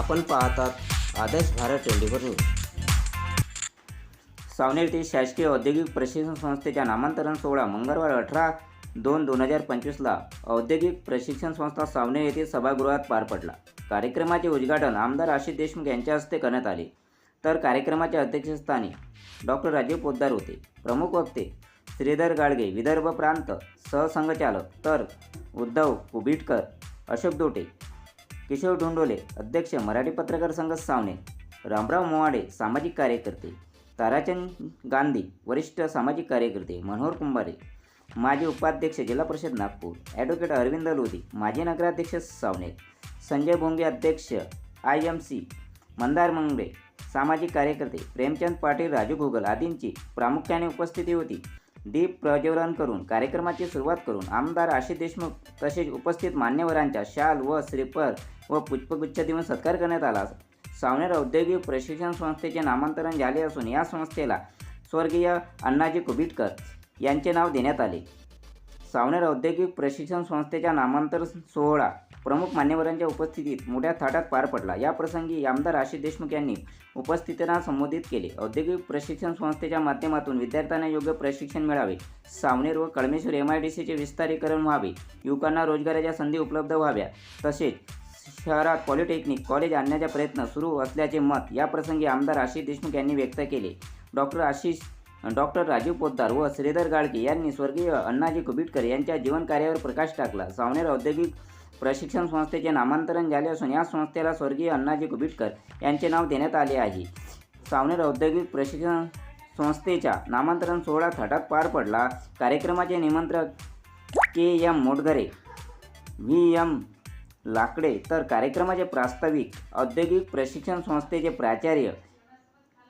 आपण पाहतात Adarsh Bharat twenty four news. Saoner येथील शासकीय औद्योगिक प्रशिक्षण संस्थेच्या नामांतरण सोहळा मंगळवार अठरा दोन दोन हजार पंचवीसला औद्योगिक प्रशिक्षण संस्था सावनेर येथील सभागृहात पार पडला. कार्यक्रमाचे उद्घाटन आमदार आशिष देशमुख यांच्या हस्ते करण्यात आले. तर कार्यक्रमाच्या अध्यक्षस्थानी डॉक्टर राजीव पोद्दार होते. प्रमुख वक्ते श्रीधर गाडगे विदर्भ प्रांत सहसंघचालक तर उद्धव कुबीटकर अशोक दोटे किशोर ढोंडोले अध्यक्ष मराठी पत्रकार संघ सावने रामराव मोवाडे सामाजिक कार्यकर्ते ताराचंद गांधी वरिष्ठ सामाजिक कार्यकर्ते मनोहर कुंभारे माजी उपाध्यक्ष जिल्हा परिषद नागपूर ॲडव्होकेट अरविंद लोधी माजी नगराध्यक्ष सावनेर संजय भोंगे अध्यक्ष I M C Mandar Mangale सामाजिक कार्यकर्ते प्रेमचंद पाटील राजू घोगल आदींची प्रामुख्याने उपस्थिती होती. दीप प्रज्वलन करून कार्यक्रमाची सुरुवात करून आमदार आशिष देशमुख तसेच उपस्थित मान्यवरांच्या शाल व श्रीफळ व पुष्पगुच्छ देऊन सत्कार करण्यात आला. सावनेर औद्योगिक प्रशिक्षण संस्थेचे नामांतरण झाले असून या संस्थेला स्वर्गीय अण्णाजी कुबिटकर यांचे नाव देण्यात आले. सावनेर औद्योगिक प्रशिक्षण संस्थेच्या नामांतर सोहळा प्रमुख मान्यवरांच्या उपस्थितीत मोठ्या थाटात पार पडला. या प्रसंगी आमदार आशिष देशमुख यांनी उपस्थितांना संबोधित केले. औद्योगिक प्रशिक्षण संस्थेच्या माध्यमातून विद्यार्थ्यांना योग्य प्रशिक्षण मिळावे. सावनेर व कळमेश्वर एम आय डी सीचे विस्तारीकरण व्हावे. युवकांना रोजगाराच्या संधी उपलब्ध व्हाव्या. तसेच शहरात पॉलिटेक्निक कॉलेज आणण्याचा प्रयत्न सुरू असल्याचे मत या प्रसंगी आमदार आशिष देशमुख यांनी व्यक्त केले. डॉक्टर आशिष डॉक्टर राजीव पोद्दार व श्रीधर गाडगे यांनी स्वर्गीय अण्णाजी कुबिटकर यांच्या जीवनकार्यावर प्रकाश टाकला. सावनेर औद्योगिक प्रशिक्षण संस्थेचे नामांतरण झाले असून या संस्थेला स्वर्गीय अण्णाजी कुबिटकर यांचे नाव देण्यात आले आहे. सावनेर औद्योगिक प्रशिक्षण संस्थेच्या नामांतरण सोहळा थाटात पार पडला. कार्यक्रमाचे निमंत्रक K M Motghare V M Lakde तर कार्यक्रमाचे प्रास्ताविक औद्योगिक प्रशिक्षण संस्थेचे प्राचार्य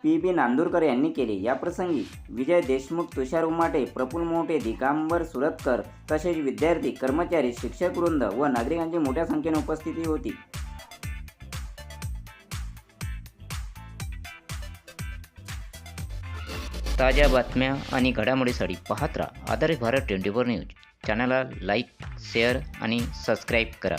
पी. बी. नांदूरकर यांनी केले. याप्रसंगी विजय देशमुख तुषार उमाटे प्रफुल मोठे दिगांबर सुरतकर तसेच विद्यार्थी कर्मचारी शिक्षक वृंद व नागरिकांची मोठ्या संख्येने उपस्थिती होती. ताज्या बातम्या आणि घडामोडीसाठी पाहत राहा Adarsh Bharat twenty four news. चॅनलला लाईक शेअर आणि सबस्क्राईब करा.